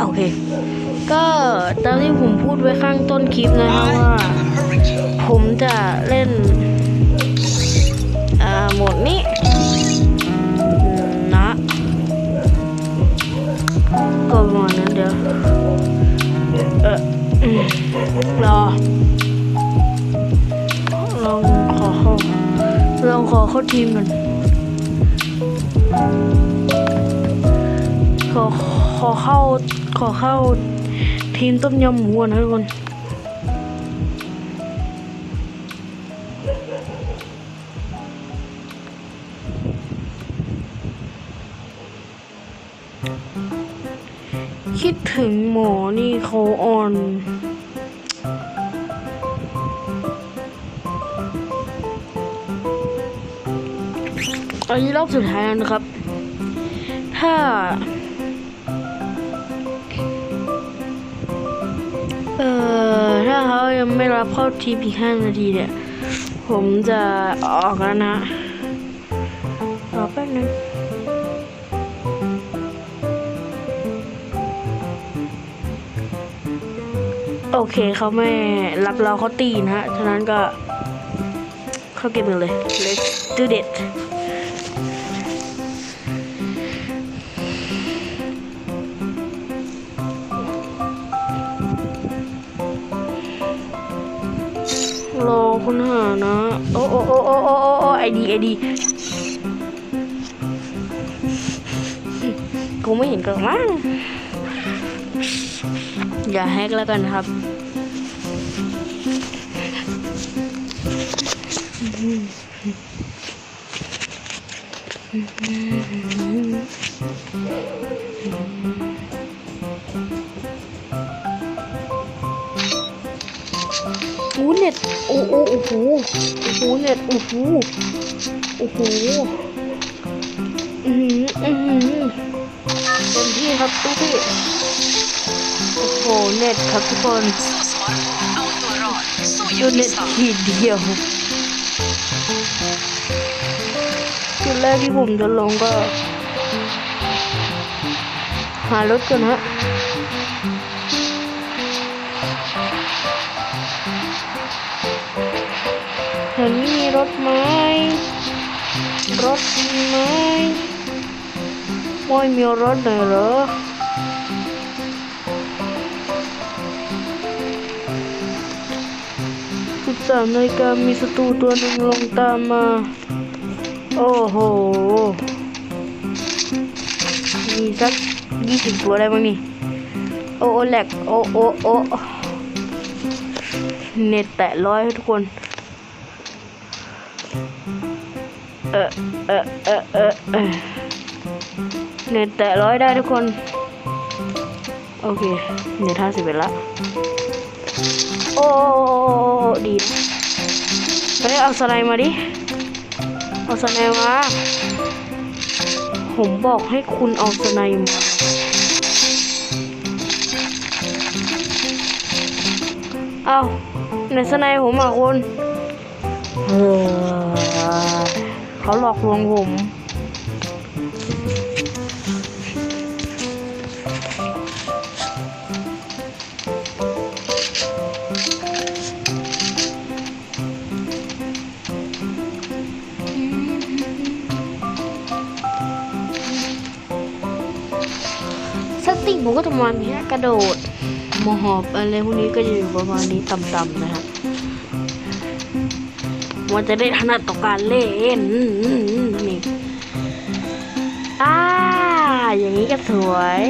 โอเค ก็ตามที่ผมพูดไว้ข้างต้นคลิปนะครับว่า ผมจะเล่นอ่าโหมดนี้นะก็ประมาณนั้นเดี๋ยวเออรอลองขอเข้าลองขอเข้าทีมกันขอ ขอเข้าขอเข้าทีมต้มยำหมูนะทุกคนคิดถึงหมอนี่เขาอ่อน อันนี้รอบสุดท้ายแล้วนะครับ ถ้า อ่อถ้าเขายังไม่รับเข้าทีมอีกห้านาทีเนี่ย ผมจะออกแล้วนะรอแป๊บนึงโอเคเขาไม่รับเราเขาตีนะฮะ ฉะนั้นก็เข้าเกมกันเลย let's do it คุณหานะ โอ้โอ้โอ้โอ้โอ้โอ้ไอดีไอดีกูไม่เห็นกันมั้งอย่าแฮกแล้วกันครับโอ้ เน็ตโอ้โอ้โอ้โหโอ้โหเน็ตโอ้โหโอ้โหอือหืออือหือเต็มที่ครับทุกที่โอ้โหเน็ตครับทุกคนเอาตัวรอดสู้อดูย่างเน็ตทีเดียวจุดแรกที่ผมจะลงก็ หารถก่อนฮะ นมีรถไหมรถมีไหมไม่มีรถเลยเหรอสิบสามนาฬิกามีศัตรูตัวหนึ่งลงตามมา โอ้โห มีสักยี่สิบตัวได้มั้งนี่ โอ้โอแหลกโอ้โอ้โอ้เน็ตแตะร้อยทุกคน เออเออเออเออเออเน็ตแตะร้อยได้ทุกคน โอเคเน็ตห้าสิบเอ็ดละ โอ้ดีนะไปเอาสไลด์มาดิ เอาสไลด์มา ผมบอกให้คุณเอาสไลด์มาเอาในสไนผมอะคุณ เออเขาหลอกลวงผมสติผมก็จะประมาณนี้กระโดดมหอบอะไรพวกนี้ก็จะอยู่ประมาณนี้ต่ำๆนะฮะ มันจะได้ถนัดต่อการเล่นนี่อ่าอย่างนี้ก็สวย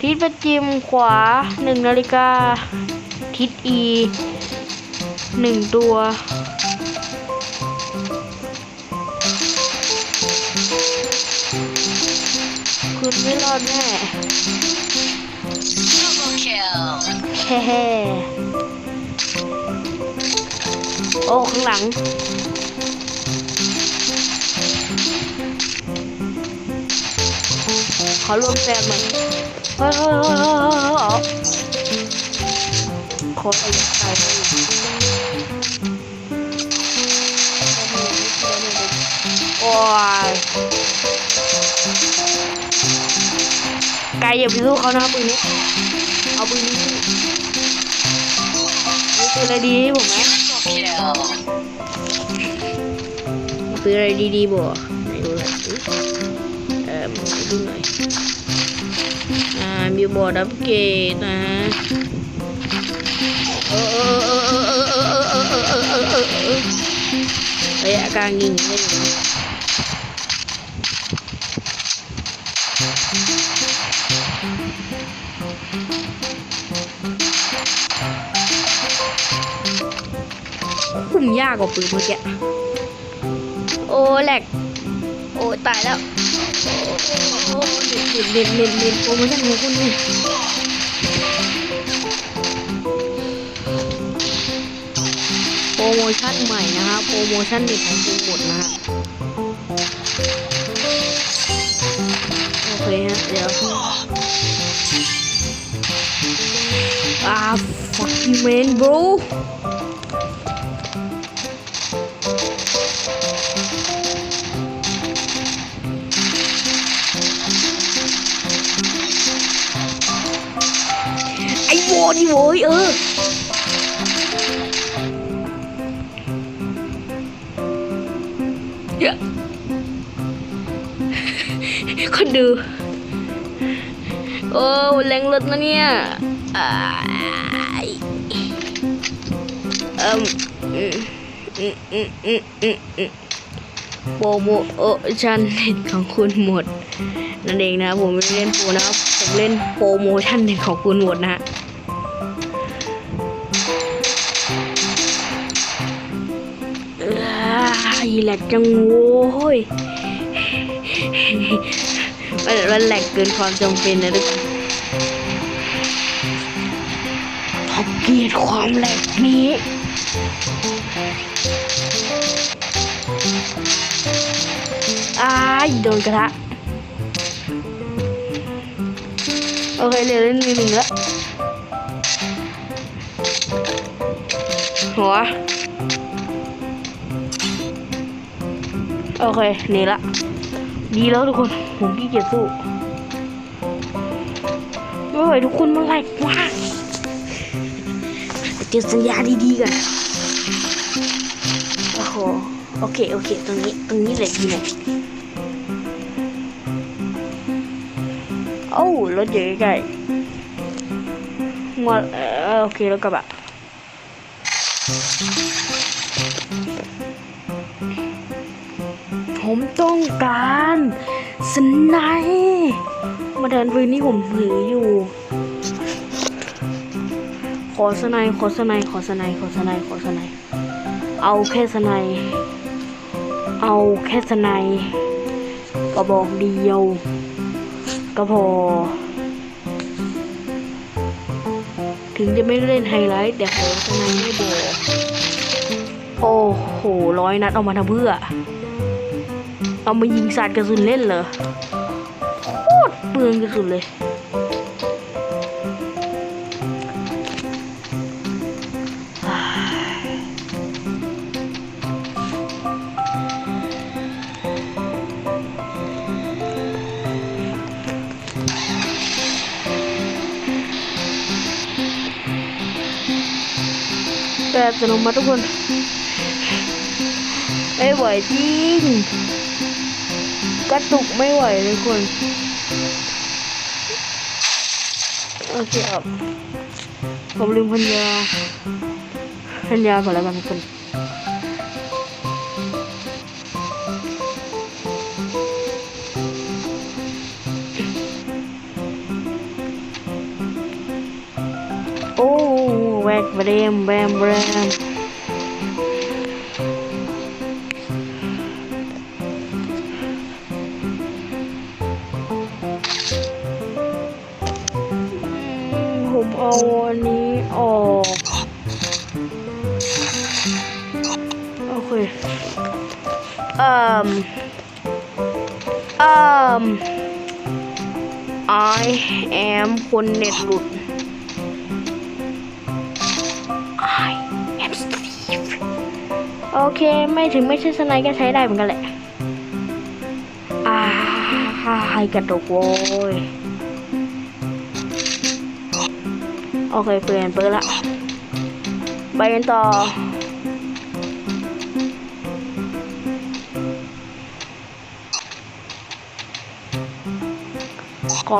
ทิศประจิมขวาหนึ่งนาฬิกา ทิศอีหนึ่งตัวคุณไม่รอดแน่ Double kill โอ้ข้างหลัง ขอรวมแต้มหน่อยเฮ้ยเฮ้ยเฮ้ยเฮ้ยเฮ้ยเฮ้ยขอไปตายโอ้ยไกลอย่าไปสู้เขานะปืนนี้ เอาปืนนี้ปืนอะไรดีผมไหม ซื้ออะไรดีๆบ่ไหนดูหน่อยสิเอ่อดูหน่อย อ่ามีบอร์ดอัปเกรดนะฮะเออเออเออเออเออเออเออเออเออเออเออเออระยะกลางยิงไม่ถึงคุมยากกว่าปืนเมื่อกี้ โอ้แหลก โอ้ตายแล้ว โอ้เด็ดเด็ดเด็ดเด็ดโปรโมชั่นของคุณนี่โปรโมชั่นใหม่นะฮะโปรโมชั่นเด็ดของคุณหมดนะฮะโอเคฮะเดี๋ยวอ่า fuck you man bro นี่โว้ยเออเยอะคนดู โอ้แรงรถนะเนี่ยอ้ายเอิ่มอืมอืมอืมอืมอืมอืมโปรโมชั่นเน็ตของคุณหมดนั่นเองนะผมไม่เล่นโปรนะครับผมเล่นโปรโมชั่นเน็ตของคุณหมดนะฮะ อ้ยแหลกจังโว้ยมันมันแหลกเกินความจำเป็นนะทุกคนผมเกลียดความแหลกนี้อ้ายโดนกระทะ โอเคเหลือเล่นหนึ่งแล้วหัว โอเคหนี่ละ ดีแล้วทุกคน ผมขี้เกียจสู้ไม่ไหวทุกคนมันแหลกมาเจอสัญญาดีๆกันโอ้โหโอเค โอเค ตรงนี้ ตรงนี้แหละดีเลยโอ้รถอยู่ใกล้ๆมาเออโอเคแล้วกระบะ ผมต้องการสไนป์มาเดินพื้นที่ผมถืออยู่ ขอสไนป์ขอสไนป์ขอสไนป์ขอสไนป์ขอสไนป์เอาแค่สไนป์เอาแค่สไนป์กระบอกเดียวก็พอ ถึงจะไม่เล่นไฮไลท์ แต่ขอทำไมไม่บอกโอ้โหร้อยนัดเอามาทำเพื่อ เอามายิงสาดกระสุนเล่นเหรอโคตรเปลืองกระสุนเลยแต่อัตโนมัติทุกคนไม่ไหวจริง กระตุกไม่ไหวเลยคนโอเคครับผมลืมพันยาพันยาก่อนแล้วกันทุกคนโอ้แวกแบมแบมแบม โอเคเอ่มเอ่ม I am คนเน็ตหลุด I am Steve โอเค ไม่ถึงไม่ใช่สไนก็ใช้ได้เหมือนกันแหละอ่าให้กระดกโว้ยโอเคเปลี่ยนปืนละ ไปกันต่อ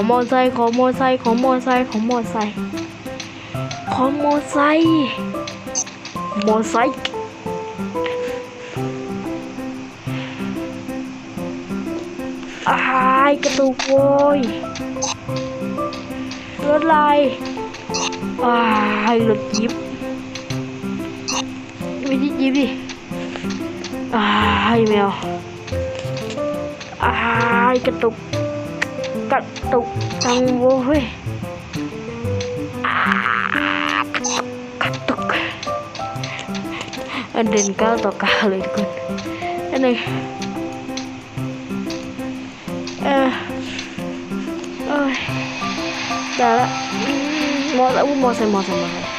มอไซค์ขอมอไซค์ขอมอไซค์ขอมอไซค์ขอมอไซค์มอไซค์อายกระตุกโวยรถลายอายรถยิบไม่ใช่ยิบดิอายแมวอายกระตุก กระตุกจังโว้ยกระตุกอันเดินก้าวต่อก้าวเลยทุกคนอันนี้เออเอ้ยได้ละอืมอแล้วมอไซค์มอไซค์มอไซค์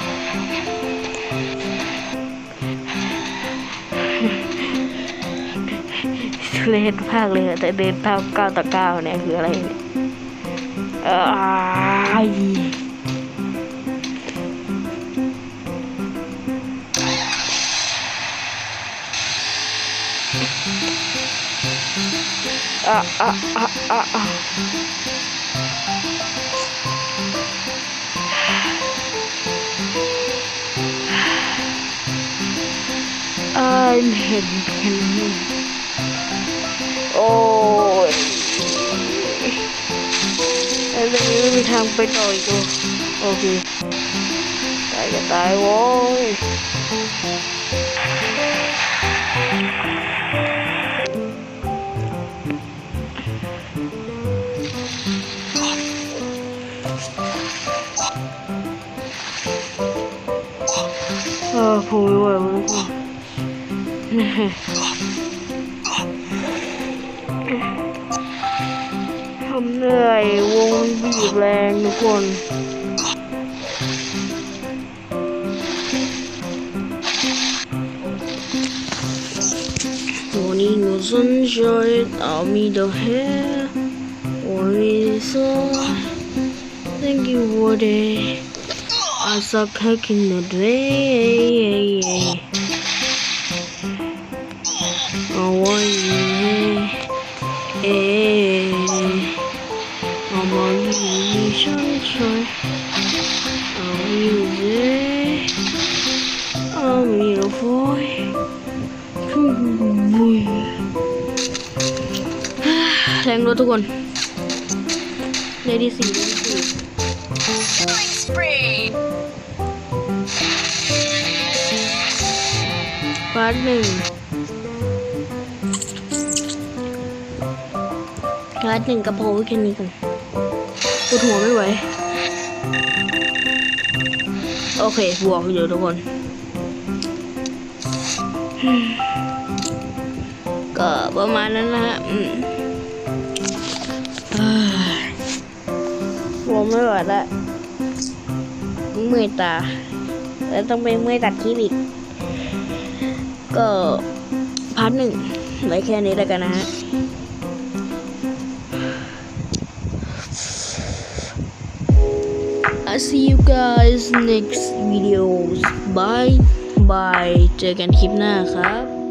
ทุเรศมากเลยอะแต่เดินเท้าก้าวต่อก้าวเนี่ยคืออะไรเนี่ย เอ้ยอะอะอะ ทางไปต่ออีกเลยโอเคตายจะตายโว้ยเออผมไม่ไหวแล้วทุกคนเหนื่อย แรงทุกคน Morning was sunshine, I'll me the hair. Morning sun, thank you for the. I saw cake in the day. ถทุกคนได้ที่สี่ได้ที่สี่ Killing spree. พาร์ทหนึ่งพาร์ทหนึ่งกระเพราไว้แค่นี้ก่อนปวดหัวไม่ไหวโอเคบวกอยู่ทุกคน ก็ประมาณนั้นนะฮะ ไม่ไหวแล้วเมื่อยตา แล้วต้องไปเมื่อยตัดคลิปอีก ก็พาร์ทหนึ่งไว้แค่นี้แล้วกันนะฮะ I see you guys next videos bye bye เจอกันคลิปหน้าครับ